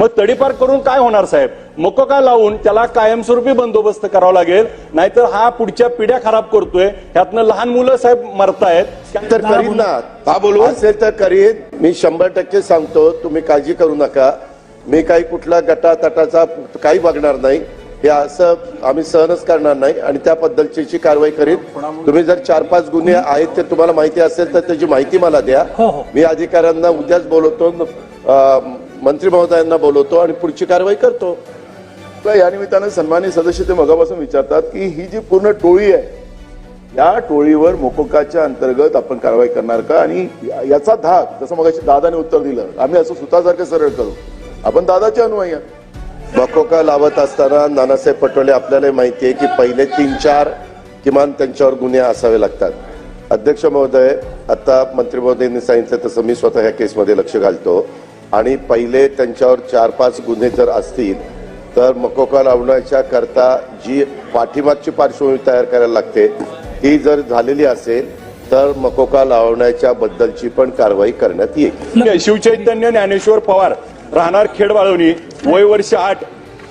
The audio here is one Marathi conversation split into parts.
मग तडीपार करून काय होणार साहेब? मोकोका लावून त्याला कायमस्वरूपी बंदोबस्त करावा लागेल? नाहीतर हा पुढच्या पिढ्या खराब करतोय. ह्यातनं लहान मुलं साहेब मरतायत. तर करीन ना. हा बोलू. असेल तर करीन. मी शंभर टक्के सांगतो तुम्ही काळजी करू नका. मी काही कुठला गटा तटाचा काही बघणार नाही. हे असं आम्ही सहनच करणार नाही आणि त्याबद्दलची जी कारवाई करीन. तुम्ही जर चार पाच गुन्हे आहेत ते तुम्हाला माहिती असेल तर त्याची माहिती मला द्या. हो, हो. मी अधिकाऱ्यांना उद्याच बोलवतो. मंत्री महोदयांना बोलवतो आणि पुढची कारवाई करतो. तर या निमित्तानं सन्मानित सदस्य ते मगापासून विचारतात की ही जी पूर्ण टोळी आहे या टोळीवर मोकोकाच्या अंतर्गत आपण कारवाई करणार का? आणि या- याचा धाक जसं मग दादाने उत्तर दिलं आम्ही असं सुतासारखं सरळ करू. आपण दादाचे अनुयायी. बकोका लावत असताना नानासाहेब पटोले आपल्याला माहिती आहे की पहिले तीन चार किमान त्यांच्यावर गुन्हे असावे लागतात. अध्यक्ष महोदय आता मंत्री महोदयांनी सांगितलं तसं मी स्वतः ह्या केसमध्ये लक्ष घालतो. आणि पहिले त्यांच्यावर चार पाच गुन्हे जर असतील तर मकोका लावण्याच्या करता जी पाठीमागची पार्श्वभूमी तयार करायला लागते ती जर झालेली असेल तर मकोका लावण्याच्या बद्दलची पण कारवाई करण्यात येईल. शिवचैतन्य ज्ञानेश्वर पवार राहणार खेड बाळवणी वय वर्ष आठ.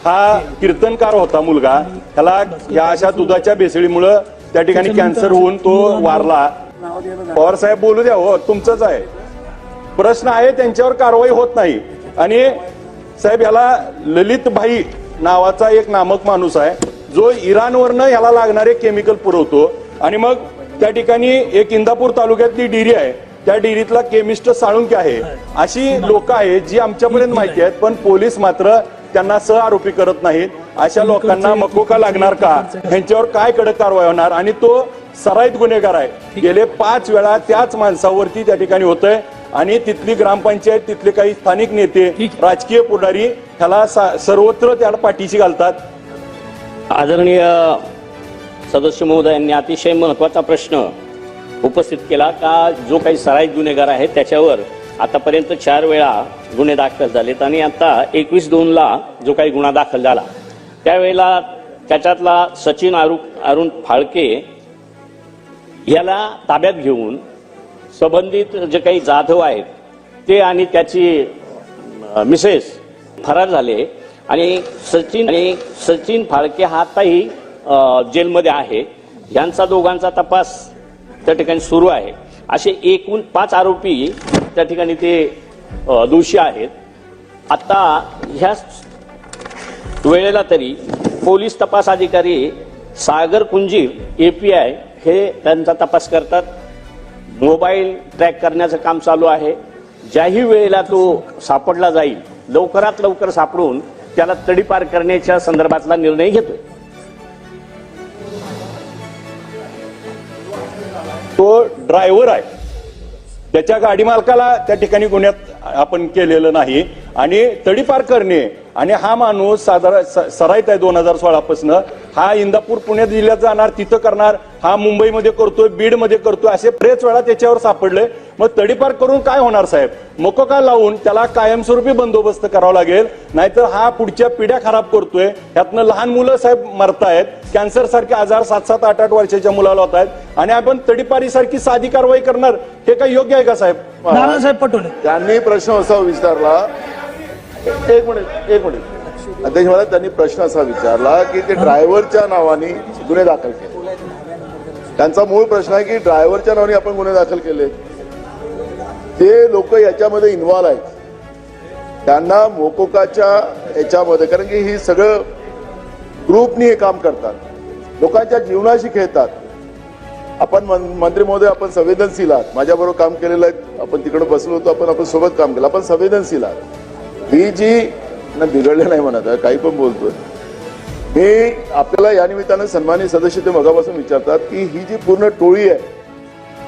हा कीर्तनकार होता मुलगा. त्याला या अशा दुधाच्या भेसळीमुळं त्या ठिकाणी कॅन्सर होऊन तो वारला. पवार साहेब बोलू द्या हो तुमचंच आहे. प्रश्न आहे त्यांच्यावर कारवाई होत नाही. आणि साहेब याला ललित भाई नावाचा एक नामक माणूस आहे जो इराणवरनं याला लागणारे केमिकल पुरवतो. आणि मग त्या ठिकाणी एक इंदापूर तालुक्यातली डेअरी आहे त्या डेअरीतला केमिस्ट साळुंके आहे. अशी लोक आहेत जी आमच्यापर्यंत माहिती आहेत पण पोलीस मात्र त्यांना सह आरोपी करत नाहीत. अशा लोकांना मकोका लागणार का? ह्यांच्यावर काय कडक कारवाई होणार? आणि तो सराईत गुन्हेगार आहे. गेले पाच वेळा त्याच माणसावरती त्या ठिकाणी होतंय. आणि तिथली ग्रामपंचायत तिथले काही स्थानिक नेते राजकीय पुढारी ह्याला सर्वत्र त्याला पाठीशी घालतात. आदरणीय सदस्य महोदयांनी अतिशय महत्त्वाचा प्रश्न उपस्थित केला का जो काही सराईत गुन्हेगार आहे त्याच्यावर आतापर्यंत चार वेळा गुन्हे दाखल झालेत आणि आता एकवीस दोनला जो काही गुन्हा दाखल झाला त्यावेळेला त्याच्यातला सचिन अरु अरुण फाळके याला ताब्यात घेऊन संबंधित जे काही जाधव आहेत ते आणि त्याची मिसेस फरार झाले. आणि सचिन आणि सचिन फाळके हा आताही जेलमध्ये आहे. यांचा दोघांचा तपास त्या ठिकाणी सुरू आहे. असे एकूण पाच आरोपी त्या ठिकाणी ते दोषी आहेत. आता ह्या वेळेला तरी पोलीस तपास अधिकारी सागर कुंजीर ए पी आय हे त्यांचा तपास करतात. मोबाईल ट्रॅक करण्याचं काम चालू आहे. ज्याही वेळेला तो सापडला जाईल लवकरात लवकर सापडून त्याला तडीपार करण्याच्या संदर्भातला निर्णय घेतोय. तो ड्रायव्हर आहे. त्याच्या गाडी मालकाला त्या ठिकाणी गुन्ह्यात आपण केलेलं नाही आणि तडीपार करणे आणि हा माणूस साधारण स- सराईत आहे दोन हजार सोळा पासून हा इंदापूर पुणे जिल्ह्यात जाणार तिथं करणार. हा मुंबईमध्ये करतोय बीडमध्ये करतोय असे बरेच वेळा त्याच्यावर सापडले. मग तडीपार करून काय होणार साहेब? मोकोका लावून त्याला कायमस्वरूपी बंदोबस्त करावा लागेल? नाहीतर हा पुढच्या पिढ्या खराब करतोय. ह्यातनं लहान मुलं साहेब मरतायत. कॅन्सर सारखे आजार सात सात आठ आठ वर्षाच्या मुलाला होत आहेत आणि आपण तडीपारी सारखी साधी कारवाई करणार हे काय योग्य आहे का साहेब? त्यांनी प्रश्न असा विचारला एक मिनिट एक मिनिट. अध्यक्ष मला त्यांनी प्रश्न असा विचारला की ते ड्रायव्हरच्या नावाने गुन्हे दाखल केले. त्यांचा मूळ प्रश्न आहे की ड्रायव्हरच्या नावाने आपण गुन्हे दाखल केले. ते लोक याच्यामध्ये इन्व्हॉल्व आहेत. त्यांना मोकोकाच्या याच्यामध्ये कारण की ही सगळं ग्रुपनी हे काम करतात. लोकांच्या जीवनाशी खेळतात. आपण मंत्री महोदय आपण संवेदनशील आहात. माझ्याबरोबर काम केलेलं आहे. आपण तिकडे बसलो होतो आपण आपण सोबत काम केलं. आपण संवेदनशील आहात. ही जी ना बिघडले नाही म्हणत काही पण बोलतोय. मी आपल्याला या निमित्तानं सन्मानित सदस्य ते मगापासून विचारतात की ही जी पूर्ण टोळी आहे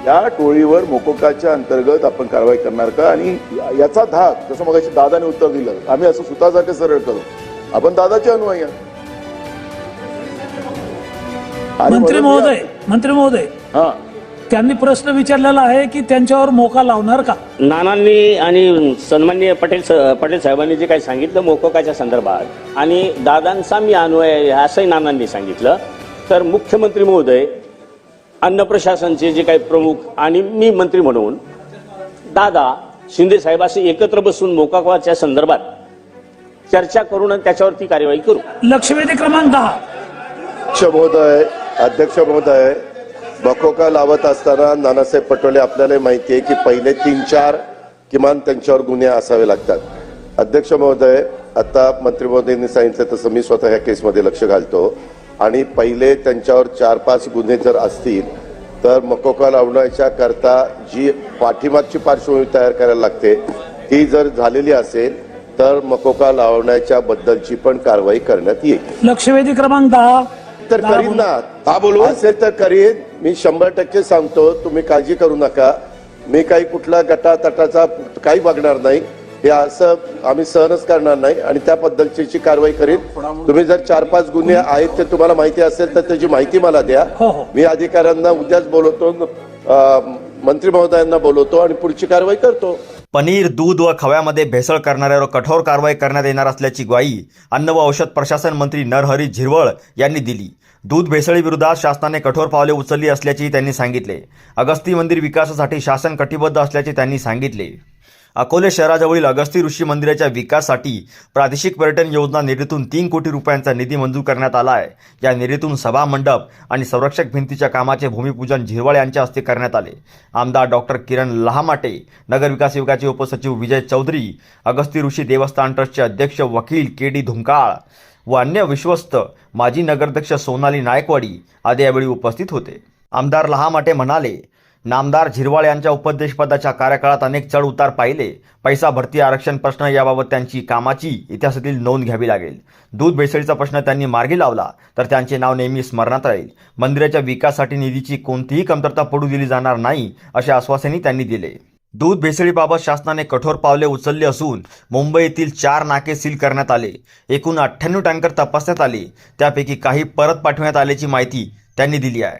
या टोळीवर मोकोकाच्या अंतर्गत आपण कारवाई करणार का? आणि याचा धाक जसं मग दादाने उत्तर दिलं आम्ही असं सुतासारखं सरळ करू. आपण दादाचे अनुयायी मंत्री महोदय मंत्री महोदय. हा. त्यांनी प्रश्न विचारलेला आहे की त्यांच्यावर मोका लावणार का? नानांनी आणि सन्माननीय पटेल स- पटेल साहेबांनी जे काही सांगितलं मोकोकाच्या संदर्भात आणि दादांचा मी अनुयाय आहे असंही नानांनी सांगितलं तर मुख्यमंत्री महोदय अन्न प्रशासनचे जे काही प्रमुख आणि मी मंत्री म्हणून दादा शिंदे साहेब असे एकत्र बसून मोकाकाच्या संदर्भात चर्चा करून आणि त्याच्यावरती कार्यवाही करू. लक्षवेधी क्रमांक दहा. अध्यक्ष महोदय अध्यक्ष महोदय बकोका लावत असताना नानासाहेब पटोले आपल्याला माहिती आहे की पहिले तीन चार किमान त्यांच्यावर गुन्हे असावे लागतात. अध्यक्ष महोदय आता मंत्री महोदयांनी सांगितलं तसं मी स्वतः ह्या केसमध्ये लक्ष घालतो. आणि पहिले त्यांच्यावर चार पाच गुन्हे जर असतील तर मकोका लावण्याच्या करता जी पाठीमागची पार्श्वभूमी तयार करायला लागते ती जर झालेली असेल तर मकोका लावण्याच्या बद्दलची पण कारवाई करण्यात येईल. लक्षवेधी क्रमांक दहा. तर करीन ना. हा बोलू. असेल तर करीन. मी शंभर टक्के सांगतो तुम्ही काळजी करू नका. मी काही कुठला गटा तटाचा काही बघणार नाही. हे असं आम्ही सहनच करणार नाही आणि त्या पद्धतीची कारवाई करीन. तुम्ही जर चार पाच गुन्हे आहेत ते तुम्हाला माहिती असेल तर त्याची माहिती मला द्या. हो, हो. मी अधिकाऱ्यांना उद्याच बोलवतो मंत्री महोदयांना बोलवतो आणि पुढची कारवाई करतो. पनीर दूध व खव्यामध्ये भेसळ करणाऱ्यावर कठोर कारवाई करण्यात येणार असल्याची ग्वाही अन्न व औषध प्रशासन मंत्री नरहरी झिरवळ यांनी दिली. दूध भेसळीविरोधात शासनाने कठोर पावले उचलली असल्याचेही त्यांनी सांगितले. अगस्ती मंदिर विकासासाठी शासन कटिबद्ध असल्याचे त्यांनी सांगितले. अकोले शहराजवळील अगस्ती ऋषी मंदिराच्या विकासासाठी प्रादेशिक पर्यटन योजना निधीतून तीन कोटी रुपयांचा निधी मंजूर करण्यात आला आहे. या निधीतून सभा मंडप आणि संरक्षक भिंतीच्या कामाचे भूमिपूजन झिरवाळ यांच्या हस्ते करण्यात आले. आमदार डॉक्टर किरण लहामाटे नगरविकास विभागाचे उपसचिव विजय चौधरी अगस्ती ऋषी देवस्थान ट्रस्टचे अध्यक्ष वकील के डी धुमकाळ व अन्य विश्वस्त माजी नगराध्यक्ष सोनाली नायकवाडी आदी यावेळी उपस्थित होते. आमदार लहामाटे म्हणाले नामदार झिरवाळ यांच्या उपदेशपदाच्या कार्यकाळात अनेक चढ उतार पाहिले. पैसा भरती आरक्षण प्रश्न याबाबत त्यांची कामाची इतिहासातील नोंद घ्यावी लागेल. दूध भेसळीचा प्रश्न त्यांनी मार्गी लावला तर त्यांचे नाव नेहमी स्मरणात राहील. मंदिराच्या विकासासाठी निधीची कोणतीही कमतरता पडू दिली जाणार नाही असे आश्वासनही त्यांनी दिले. दूध भेसळीबाबत शासनाने कठोर पावले उचलली असून मुंबईतील चार नाके सील करण्यात आले. एकूण अठ्ठ्याण्णव टँकर तपासण्यात आले. त्यापैकी काही परत पाठवण्यात आल्याची माहिती त्यांनी दिली आहे.